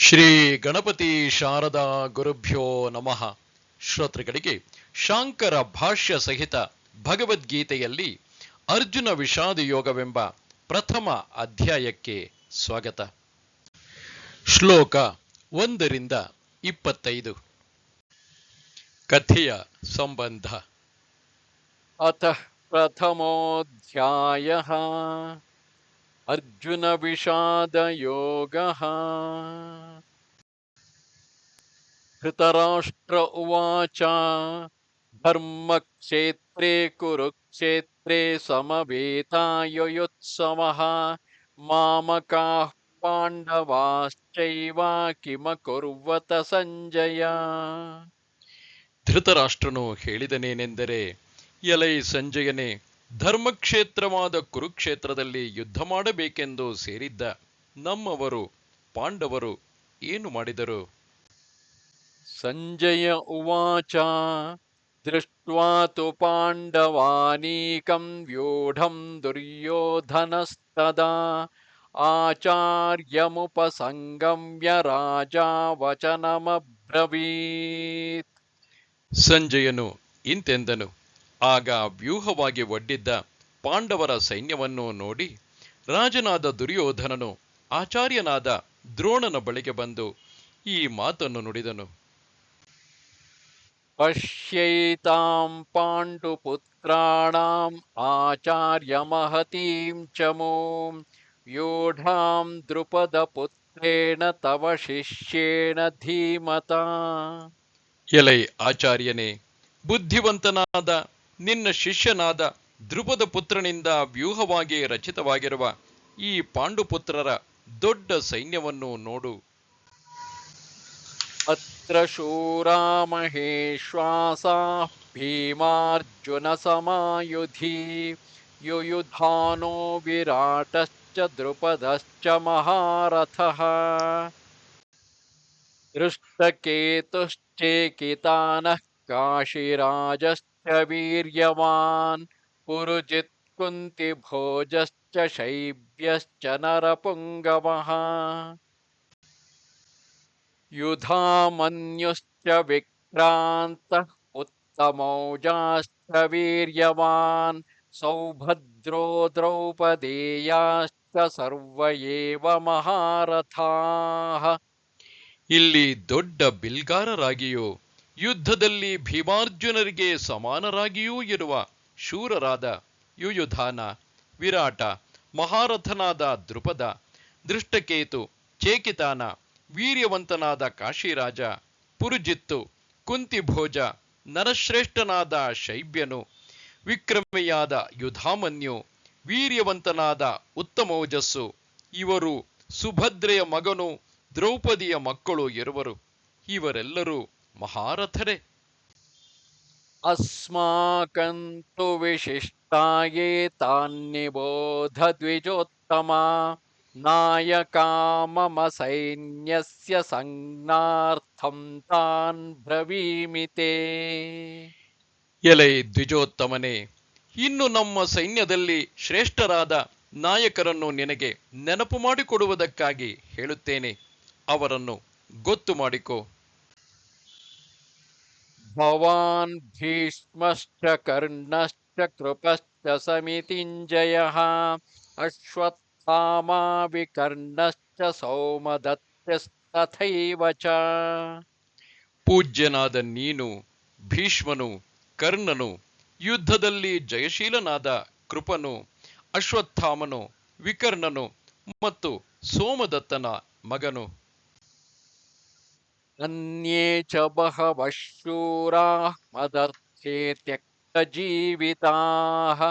ಶ್ರೀ ಗಣಪತಿ ಶಾರದಾ ಗುರುಭ್ಯೋ ನಮಃ. ಶ್ರೋತೃಗಳಿಗೆ ಶಾಂಕರ ಭಾಷ್ಯ ಸಹಿತ ಭಗವದ್ಗೀತೆಯಲ್ಲಿ ಅರ್ಜುನ ವಿಷಾದ ಯೋಗವೆಂಬ ಪ್ರಥಮ ಅಧ್ಯಾಯಕ್ಕೆ ಸ್ವಾಗತ. ಶ್ಲೋಕ ಒಂದರಿಂದ ಇಪ್ಪತ್ತೈದು. ಕಥೆಯ ಸಂಬಂಧ. ಅಥ ಪ್ರಥಮೋಧ್ಯಾಯ. अर्जुनविषादयोगः धृतराष्ट्र उवाच धर्मक्षेत्रे कुरुक्षेत्रे समवेतायुयुत्सवः मामकाः पाण्डवाश्चैव किमकुर्वत सञ्जय ಧೃತರಾಷ್ಟ್ರನು ಹೇಳಿದನೇನೆಂದರೆ ಎಲೈ ಸಂಜಯನೇ ಧರ್ಮಕ್ಷೇತ್ರವಾದ ಕುರುಕ್ಷೇತ್ರದಲ್ಲಿ ಯುದ್ಧ ಮಾಡಬೇಕೆಂದು ಸೇರಿದ್ದ ನಮ್ಮವರು ಪಾಂಡವರು ಏನು ಮಾಡಿದರು? ಸಂಜಯ ಉವಾಚ ದೃಷ್ಟ್ವಾತು ಪಾಂಡವಾನೀಕಂ ವ್ಯೂಢಂ ದುರ್ಯೋಧನಸ್ತದಾ ಆಚಾರ್ಯಮುಪಸಂಗಮ್ಯ ರಾಜ ವಚನಮಬ್ರವೀತ್ ಸಂಜಯನು ಇಂತೆಂದನು ಆಗ ವ್ಯೂಹವಾಗಿ ಒಡ್ಡಿದ್ದ ಪಾಂಡವರ ಸೈನ್ಯವನ್ನು ನೋಡಿ ರಾಜನಾದ ದುರ್ಯೋಧನನು ಆಚಾರ್ಯನಾದ ದ್ರೋಣನ ಬಳಿಗೆ ಬಂದು ಈ ಮಾತನ್ನು ನುಡಿದನು. ಪಶ್ಯೈತಾಂ ಪಾಂಡುಪುತ್ರಾಣಾಂ ಆಚಾರ್ಯ ಮಹತೀಂ ಚಮೋಂ ಯೋಢಾಂ ದೃಪದ ಪುತ್ರೇಣ ತವ ಶಿಷ್ಯೇಣ ಧೀಮತ. ಎಲೈ ಆಚಾರ್ಯನೇ ಬುದ್ಧಿವಂತನಾದ ನಿನ್ನ ಶಿಷ್ಯನಾದ ಧ್ರುವದ ಪುತ್ರನಿಂದ ವ್ಯೂಹವಾಗಿ ರಚಿತವಾಗಿರುವ ಈ ಪಾಂಡುಪುತ್ರರ ದೊಡ್ಡ ಸೈನ್ಯವನ್ನು ನೋಡು. ಅತ್ರ ಶೂರಾ ಮಹೇಶ್ವಾಸ ಭೀಮಾರ್ಜುನ ಸಮಾಯುಧಿ ಯುಯುಧಾನೋ ವಿರಾಟಶ್ಚ ದ್ರುಪದಶ್ಚ ಮಹಾರಥಃ. ಹೃಷ್ಟಕೇತುಶ್ಚೇಕಿತಾನಃ ಕಾಶಿರಾಜಶ್ಚ काशिराजश्च वीर्यवान् पुरुजित् कुन्तिभोजश्च शैब्यश्च नरपुङ्गवः युधामन्युश्च विक्रान्तः उत्तमौजाश्च वीर्यवान् सौभद्रो द्रौपदेयाश्च सर्व एव महारथाः ಇಲ್ಲಿ ದೊಡ್ಡ ಬಿಲ್ಗಾರರಾಗಿಯೂ ಯುದ್ಧದಲ್ಲಿ ಭೀಮಾರ್ಜುನರಿಗೆ ಸಮಾನರಾಗಿಯೂ ಇರುವ ಶೂರರಾದ ಯುಯುಧಾನ, ವಿರಾಟ, ಮಹಾರಥನಾದ ದೃಪದ ದೃಷ್ಟಕೇತು ಚೇಕಿತಾನ, ವೀರ್ಯವಂತನಾದ ಕಾಶಿರಾಜ, ಪುರುಜಿತ್ತು, ಕುಂತಿಭೋಜ, ನರಶ್ರೇಷ್ಠನಾದ ಶೈಬ್ಯನು ವಿಕ್ರಮೆಯಾದ ಯುಧಾಮನ್ಯು, ವೀರ್ಯವಂತನಾದ ಉತ್ತಮೋಜಸ್ಸು, ಇವರು ಸುಭದ್ರೆಯ ಮಗನು ದ್ರೌಪದಿಯ ಮಕ್ಕಳು ಇರುವರು. ಇವರೆಲ್ಲರೂ ಮಹಾರಥರೇ. ಅಸ್ಮಾಕಂತು ವಿಶಿಷ್ಟಾಯೇ ತಾನ್ನಿಬೋಧ ದ್ವಿಜೋತ್ತಮ ನಾಯಕಾಮಮ ಸೈನ್ಯಸ್ಯ ಸಂಜ್ಞಾರ್ಥಂ ತಾನ್ ಬ್ರವೀಮಿತೆ ಎಲೈ ದ್ವಿಜೋತ್ತಮನೇ ಇನ್ನು ನಮ್ಮ ಸೈನ್ಯದಲ್ಲಿ ಶ್ರೇಷ್ಠರಾದ ನಾಯಕರನ್ನು ನಿನಗೆ ನೆನಪು ಮಾಡಿಕೊಡುವುದಕ್ಕಾಗಿ ಹೇಳುತ್ತೇನೆ. ಅವರನ್ನು ಗೊತ್ತು ಮಾಡಿಕೊ. ಭವಾನ್ ಭೀಷ್ಮಶ್ಚ ಕರ್ಣಶ್ಚ ಕೃಪಶ್ಚ ಸಮಿತಿಂಜಯಃ ಅಶ್ವತ್ಥಾಮಾ ವಿಕರ್ಣಶ್ಚ ಚ ಪೂಜ್ಯನಾದ ನೀನು ಭೀಷ್ಮನು ಕರ್ಣನು ಯುದ್ಧದಲ್ಲಿ ಜಯಶೀಲನಾದ ಕೃಪನು, ಅಶ್ವತ್ಥಾಮನು, ವಿಕರ್ಣನು ಮತ್ತು ಸೋಮದತ್ತನ ಮಗನು। ಅನ್ಯೇ ಚ ಬಹವಃ ಮದರ್ಥೆ ಮದರ್ಥೇ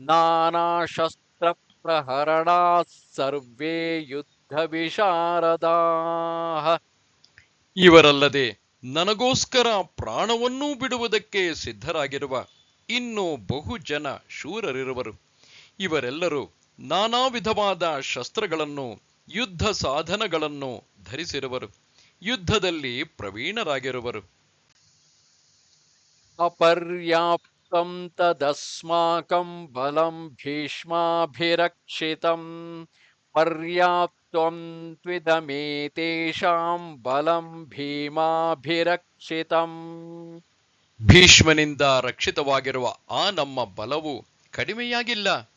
ನಾನಾಶಸ್ತ್ರ ಪ್ರಹರಣಾ ಸರ್ವೇ ಯುದ್ಧವಿಶಾರದಾಃ ಇವರಲ್ಲದೆ ನನಗೋಸ್ಕರ ಪ್ರಾಣವನ್ನೂ ಬಿಡುವುದಕ್ಕೆ ಸಿದ್ಧರಾಗಿರುವ ಇನ್ನು ಬಹು ಜನ ಶೂರರಿರುವರು. ಇವರೆಲ್ಲರೂ ನಾನಾ ವಿಧವಾದ ಶಸ್ತ್ರಗಳನ್ನು, ಯುದ್ಧ ಸಾಧನಗಳನ್ನು ಧರಿಸಿರುವರು. ಯುದ್ಧದಲ್ಲಿ ಪ್ರವೀಣರಾಗಿರುವರು. ಅಪರ್ಯಾಪ್ತಂ ತದಸ್ಮಾಕಂ ಬಲಂ ಭೀಷ್ಮಾಭಿರಕ್ಷಿತಂ. ಪರ್ಯಾಪ್ತಂ ತ್ವಿದಮೇತೇಷಾಂ ಬಲಂ ಭೀಮಾಭಿರಕ್ಷಿತಂ. ಭೀಷ್ಮನಿಂದ ರಕ್ಷಿತವಾಗಿರುವ ಆ ನಮ್ಮ ಬಲವು ಕಡಿಮೆಯಾಗಿಲ್ಲ.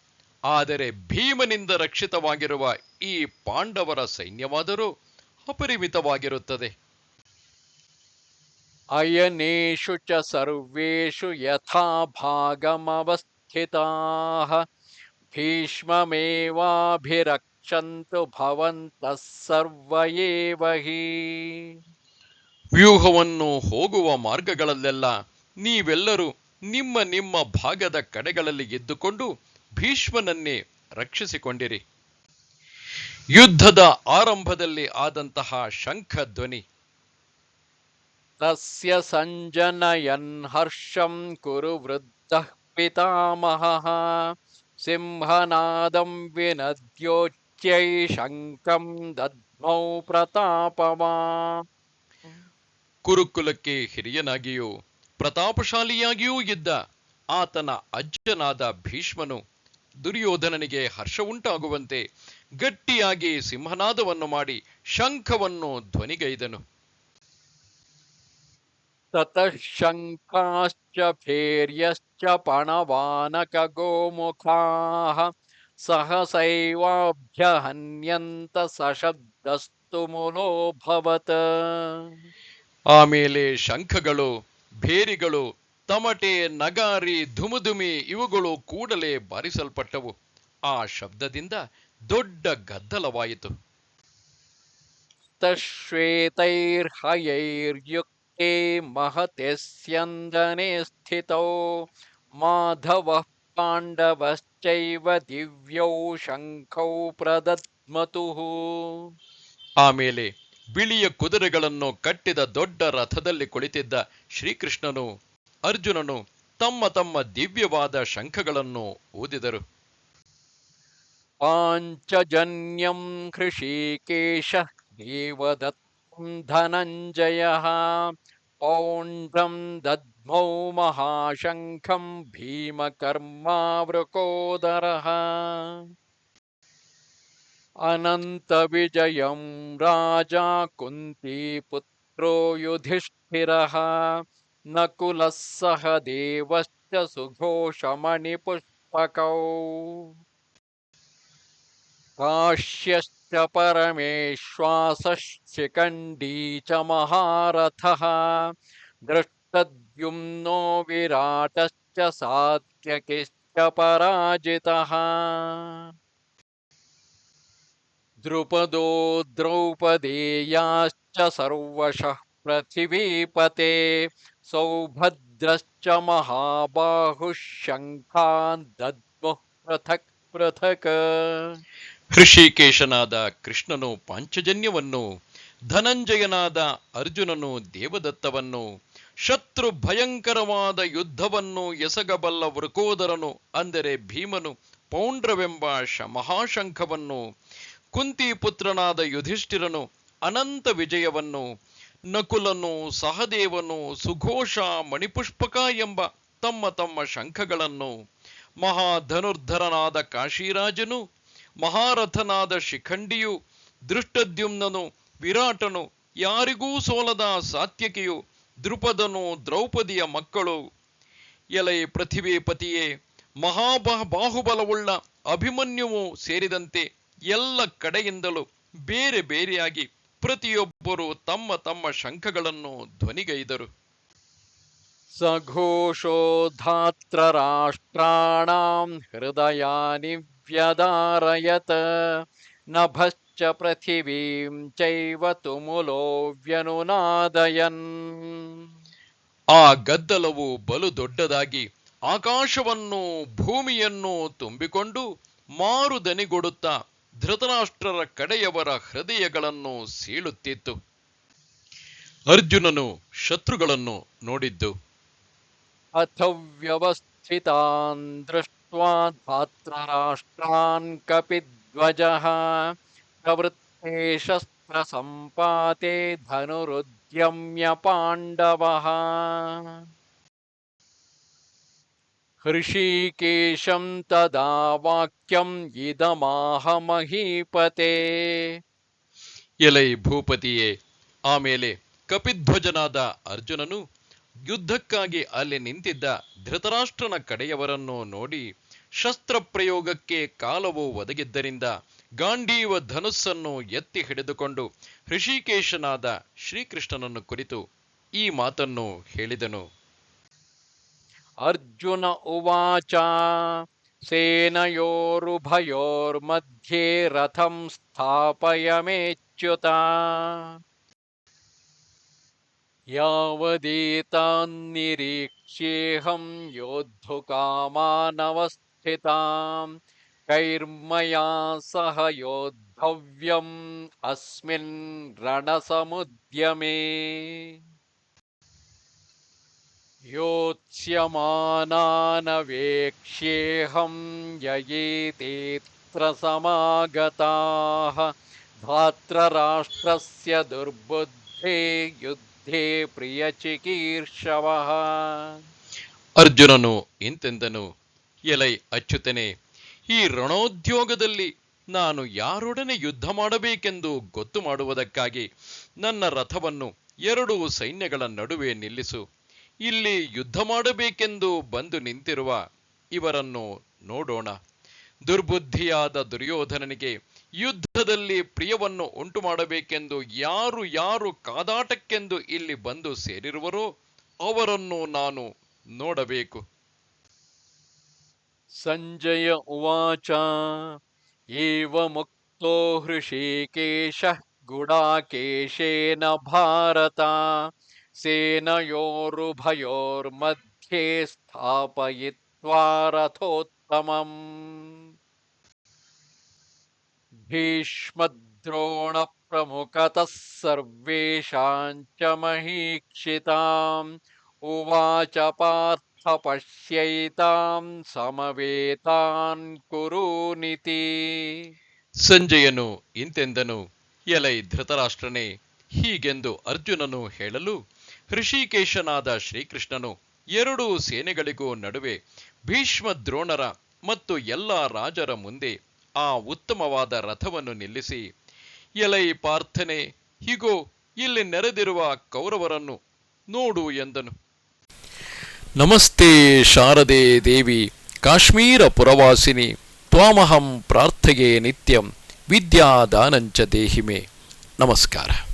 ಆದರೆ ಭೀಮನಿಂದ ರಕ್ಷಿತವಾಗಿರುವ ಈ ಪಾಂಡವರ ಸೈನ್ಯವಾದರೂ. ಅಪರಿಮಿತವಾಗಿರುತ್ತದೆ. ಅಯನೇಷು ಚ ಸರ್ವೇಷು ಯಥಾಭಾಗಮವಸ್ಥಿತಾಹ ಭೀಷ್ಮಮೇವಾಭಿರಕ್ಷಂತು ಭವಂತ ಸರ್ವಯೇವಹಿ. ವ್ಯೂಹವನ್ನು ಹೋಗುವ ಮಾರ್ಗಗಳಲ್ಲೆಲ್ಲ ನೀವೆಲ್ಲರೂ ನಿಮ್ಮ ನಿಮ್ಮ ಭಾಗದ ಕಡೆಗಳಲ್ಲಿ ಗೆದ್ದುಕೊಂಡು ಭೀಷ್ಮನನ್ನೇ ರಕ್ಷಿಸಿಕೊಂಡಿರಿ. ಯುದ್ಧದ ಆರಂಭದಲ್ಲಿ ಆದಂತಹ ಶಂಖಧ್ವನಿ. ತಸ್ಯ ಸಂಜನಯನ್ ಹರ್ಷಂ ಕುರು ವೃದ್ಧ ಪಿತಾಮಹಃ. ಸಿಂಹನಾದಂ ವಿನದ್ಯೋಚ್ಯೈ ಶಂಖಂ ದದ್ಮೌ ಪ್ರತಾಪವಾ. ಕುರುಕುಲಕ್ಕೆ ಹಿರಿಯನಾಗಿಯೂ ಪ್ರತಾಪಶಾಲಿಯಾಗಿಯೂ ಇದ್ದ ಆತನ ಅಜ್ಜನಾದ ಭೀಷ್ಮನು ದುರ್ಯೋಧನನಿಗೆ ಹರ್ಷ ಉಂಟಾಗುವಂತೆ ಗಟ್ಟಿಯಾಗಿ ಸಿಂಹನಾದವನ್ನು ಮಾಡಿ ಶಂಖವನ್ನು ಧ್ವನಿಗೈದನು. ತತಃ ಶಂಕಾಶ್ಚ ಭೇರ್ಯಶ್ಚ ಪಣವಾನಕ ಗೋಮುಖಾ ಸಹಸೈವಾಭ್ಯಹನ್ಯಂತ ಸಶಬ್ದಸ್ತು ಮುನೋಭವತ. ಆಮೇಲೆ ಶಂಖಗಳು ಭೇರಿಗಳು ತಮಟೆ ನಗಾರಿ ಧುಮುಧುಮಿ ಇವುಗಳು ಕೂಡಲೇ ಬಾರಿಸಲ್ಪಟ್ಟವು. ಆ ಶಬ್ದದಿಂದ ದೊಡ್ಡ ಗದ್ದಲವಾಯಿತು. ಶ್ವೇತೈರ್ಹಯೈರ್ಯುಕ್ತೆ ಮಹತೆ ಸ್ಯಂದನೆ ಸ್ಥಿತೋ. ಮಾಧವ ಪಾಂಡವಶ್ಚೈವ ದಿವ್ಯೌ ಶಂಖೌ ಪ್ರದತ್ಮತು ಆಮೇಲೆ ಬಿಳಿಯ ಕುದುರೆಗಳನ್ನು ಕಟ್ಟಿದ ದೊಡ್ಡ ರಥದಲ್ಲಿ ಕುಳಿತಿದ್ದ ಶ್ರೀಕೃಷ್ಣನು ಅರ್ಜುನನು ತಮ್ಮ ತಮ್ಮ ದಿವ್ಯವಾದ ಶಂಖಗಳನ್ನು ಊದಿದರು. पाञ्चजन्यं हृषीकेशः देवदत्तं धनञ्जयः। पौण्ड्रं दद्मौ महाशङ्खं भीमकर्मावृकोदरः। अनन्तविजयं राजा कुन्तीपुत्रो युधिष्ठिरः। नकुलः सह देवश्च सुघोषमणिपुष्पकौ काश्यश्च परमेश्वासः शिखण्डी च महारथः। दृष्टद्युम्नो विराटश्च सात्यकिश्च पराजितः। द्रुपदो द्रौपदेयाश्च सर्वशः पृथिवीपते। सौभद्रश्च महाबाहुः शङ्खान् दद्मुः पृथक् पृथक्। ಹೃಷಿಕೇಶನಾದ ಕೃಷ್ಣನು ಪಾಂಚಜನ್ಯವನ್ನು, ಧನಂಜಯನಾದ ಅರ್ಜುನನು ದೇವದತ್ತವನ್ನು, ಶತ್ರು ಭಯಂಕರವಾದ ಯುದ್ಧವನ್ನು ಎಸಗಬಲ್ಲ ವೃಕೋದರನು, ಅಂದರೆ ಭೀಮನು, ಪೌಂಡ್ರವೆಂಬ ಶ ಕುಂತಿ ಕುಂತಿಪುತ್ರನಾದ ಯುಧಿಷ್ಠಿರನು, ಅನಂತ ವಿಜಯವನ್ನು, ನಕುಲನು, ಸಹದೇವನು, ಸುಘೋಷ, ಮಣಿಪುಷ್ಪಕ ಎಂಬ ತಮ್ಮ ತಮ್ಮ ಶಂಖಗಳನ್ನು, ಮಹಾಧನುರ್ಧರನಾದ ಕಾಶಿರಾಜನು ಮಹಾರಥನಾದ ಶಿಖಂಡಿಯು ದೃಷ್ಟದ್ಯುಮ್ನನು, ವಿರಾಟನು, ಯಾರಿಗೂ ಸೋಲದ ಸಾತ್ಯಕಿಯು ದೃಪದನು ದ್ರೌಪದಿಯ ಮಕ್ಕಳು. ಎಲೆ ಪ್ರತಿಭೆಪತಿಯೇ ಮಹಾಬಾ ಬಾಹುಬಲವುಳ್ಳ ಅಭಿಮನ್ಯುವು ಸೇರಿದಂತೆ ಎಲ್ಲ ಕಡೆಯಿಂದಲೂ ಬೇರೆ ಬೇರೆಯಾಗಿ ಪ್ರತಿಯೊಬ್ಬರು ತಮ್ಮ ತಮ್ಮ ಶಂಖಗಳನ್ನು ಧ್ವನಿಗೈದರು. ಸಘೋಷೋ ಧಾತ್ರ ರಾಷ್ಟ್ರಾಣಾಂ ಹೃದಯಾನಿ व्यदारयत् नभश्च पृथिवीं चैव तुमुलो व्यनुनादयन् ಆ ಗದ್ದಲವು ಬಲು ದೊಡ್ಡದಾಗಿ ಆಕಾಶವನ್ನು ಭೂಮಿಯನ್ನು ತುಂಬಿಕೊಂಡು ಮಾರುದನಿಗೊಡುತ್ತಾ ಧೃತರಾಷ್ಟ್ರರ ಕಡೆಯವರ ಹೃದಯಗಳನ್ನು ಸೀಳುತ್ತಿತ್ತು ಅರ್ಜುನನು ಶತ್ರುಗಳನ್ನು ನೋಡಿದ್ದು अथ व्यवस्थितान् दृष्ट्वा धात्रराष्ट्रान् कपिध्वजः प्रवृत्ते शस्त्रसम्पाते धनुरुद्यम्य पाण्डवः ಹೃಷೀಕೇಶಂ ತದಾ ವಾಕ್ಯಂ ಇದಮಾಹ ಮಹೀಪತೆ ಎಲೈ ಭೂಪತಿಯೇ ಆಮೇಲೆ ಕಪಿಧ್ವಜನಾದ ಅರ್ಜುನನು ಯುದ್ಧಕ್ಕಾಗಿ ಅಲ್ಲಿ ನಿಂತಿದ್ದ ಧೃತರಾಷ್ಟ್ರನ ಕಡೆಯವರನ್ನು ನೋಡಿ ಶಸ್ತ್ರಪ್ರಯೋಗಕ್ಕೆ ಕಾಲವು ಒದಗಿದ್ದರಿಂದ ಗಾಂಡೀವ ಧನುಸ್ಸನ್ನು ಎತ್ತಿ ಹಿಡಿದುಕೊಂಡು ಹೃಷಿಕೇಶನಾದ ಶ್ರೀಕೃಷ್ಣನನ್ನು ಕುರಿತು ಈ ಮಾತನ್ನು ಹೇಳಿದನು. ಅರ್ಜುನ ಉವಾಚ, ಸೇನಯೋರುಭಯೋರ್ಮಧ್ಯೆ ರಥಂ ಸ್ಥಾಪಯಮೇಚ್ಯುತ. यावदेतान्निरीक्ष्येऽहं योद्धुकामानवस्थिताम् कैर्मया सह योद्धव्यम् अस्मिन् रणसमुद्यमे। योत्स्यमानानवेक्ष्येऽहं ययेतेऽत्र समागताः धात्रराष्ट्रस्य दुर्बुद्धे युद्ध ಸಿದ್ಧೇ ಪ್ರಿಯ ಚಿಕೀರ್ಷವ. ಅರ್ಜುನನು ಇಂತೆಂದನು, ಎಲೈ ಅಚ್ಚುತನೆ ಈ ರಣೋದ್ಯೋಗದಲ್ಲಿ ನಾನು ಯಾರೊಡನೆ ಯುದ್ಧ ಮಾಡಬೇಕೆಂದು ಗೊತ್ತು ಮಾಡುವುದಕ್ಕಾಗಿ ನನ್ನ ರಥವನ್ನು ಎರಡು ಸೈನ್ಯಗಳ ನಡುವೆ ನಿಲ್ಲಿಸು. ಇಲ್ಲಿ ಯುದ್ಧ ಮಾಡಬೇಕೆಂದು ಬಂದು ನಿಂತಿರುವ ಇವರನ್ನು ನೋಡೋಣ. ದುರ್ಬುದ್ಧಿಯಾದ ದುರ್ಯೋಧನನಿಗೆ ಯುದ್ಧದಲ್ಲಿ ಪ್ರಿಯವನ್ನು ಉಂಟು ಮಾಡಬೇಕೆಂದು ಯಾರು ಯಾರು ಕಾದಾಟಕ್ಕೆಂದು ಇಲ್ಲಿ ಬಂದು ಸೇರಿರುವರೋ ಅವರನ್ನು ನಾನು ನೋಡಬೇಕು. ಸಂಜಯ ಉವಾಚ, ಏವ ಮುಕ್ತೋ ಹೃಷಿಕೇಶ, ಗುಡಾಕೇಶೇನ ಭಾರತ, ಸೇನಯೋರು ಭಯೋರ್ ಮಧ್ಯೆ ರಥೋತ್ತಮಂ. भीष्मद्रोणप्रमुखतः सर्वेषां च महीक्षिताम् उवाच पार्थ पश्यैतां समवेतान् कुरूनिति ಸಂಜಯನು ಇಂತೆಂದನು ಎಲೈ ಧೃತರಾಷ್ಟ್ರನೇ ಹೀಗೆಂದು ಅರ್ಜುನನು ಹೇಳಲು ಹೃಷಿಕೇಶನಾದ ಶ್ರೀಕೃಷ್ಣನು ಎರಡೂ ಸೇನೆಗಳಿಗೂ ನಡುವೆ ಭೀಷ್ಮ ದ್ರೋಣರ ಮತ್ತು ಎಲ್ಲ ರಾಜರ ಮುಂದೆ ಆ ಉತ್ತಮವಾದ ರಥವನ್ನು ನಿಲ್ಲಿಸಿ, ಎಲೈ ಪಾರ್ಥನೆ, ಹೀಗೋ, ಇಲ್ಲಿ ನೆರೆದಿರುವ ಕೌರವರನ್ನು ನೋಡು ಎಂದನು. ನಮಸ್ತೆ ಶಾರದೆ ದೇವಿ, ಕಾಶ್ಮೀರ ಪುರವಾಸಿನಿ, ತ್ವಾಮಹಂ ಪ್ರಾರ್ಥೆಯೇ ನಿತ್ಯಂ, ವಿದ್ಯಾದಾನಂಚ ದೇಹಿಮೆ. ನಮಸ್ಕಾರ.